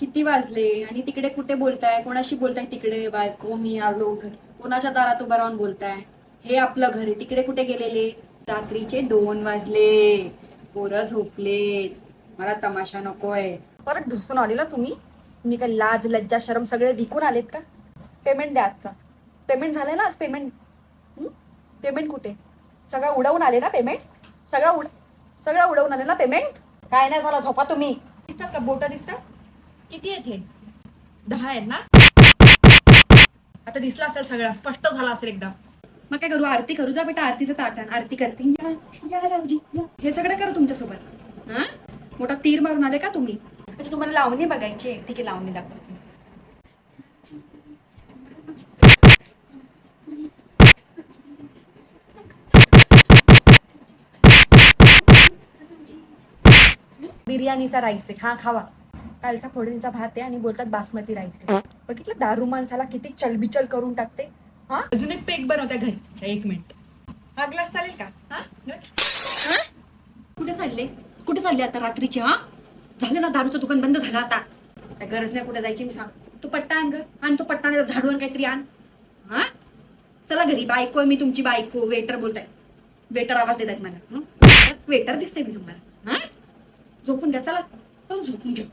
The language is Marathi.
किती वाजले आणि तिकडे कुठे बोलताय? कोणाशी बोलताय तिकडे? बायको मी आलो घर. कोणाच्या दारात उभा राहून बोलताय? हे आपलं घर आहे. तिकडे कुठे गेलेले? रात्रीचे दोन वाजले. पोरं झोपले मला तमाशा नकोय. परत ढुसून आले ना तुम्ही? मी काय लाज लज्जा शरम सगळे विकून आलेत का? पेमेंट द्या आजचा. पेमेंट झालं ना आज पेमेंट पेमेंट कुठे? सगळं उडवून आले ना पेमेंट सगळं उड सगळं उडवून आले ना पेमेंट काय नाही झाला झोपा तुम्ही. दिसतात का? बोट दिसतात? किती आहेत हे? दहा आहेत ना? आता दिसला असेल सगळा स्पष्ट झाला असेल एकदम मग काय करू? आरती करू जा बेटा आरतीचं ताटण आरती करते. या, या रावजी, या. हे सगळं करू तुमच्यासोबत. हा? मोठा तीर मारून आले का तुम्ही? अच्छा तुम्हाला लावणी बघायची आहे. ठीक आहे लावणी दाखवते. बिर्याणीचा राईस आहे. हा खावा. कालचा फोडणीचा भात आहे आणि बोलतात बासमती राईस आहे. बघितलं? दारू माणसाला किती चलबिचल करून टाकते. हा? अजून एक पेक बनवत्या घरी. अच्छा, एक मिनिट. हा ग्लास चालेल का? हा? हा? कुठे चालले? कुठे चालले आता रात्रीचे हा? झालं ना दारूचं दुकान बंद झालं आता. काय गरज नाही कुठे जायची मी सांग. तू पट्टा आण ग. आण तो पट्टा नाही झाडू आण काहीतरी आण. हा? चला घरी. बायको आहे मी तुमची बायको. वेटर बोलताय. वेटर आवाज देतात मला. वेटर दिसते मी तुम्हाला. हा? झोपून घ्या. चला. चला झोपून घ्या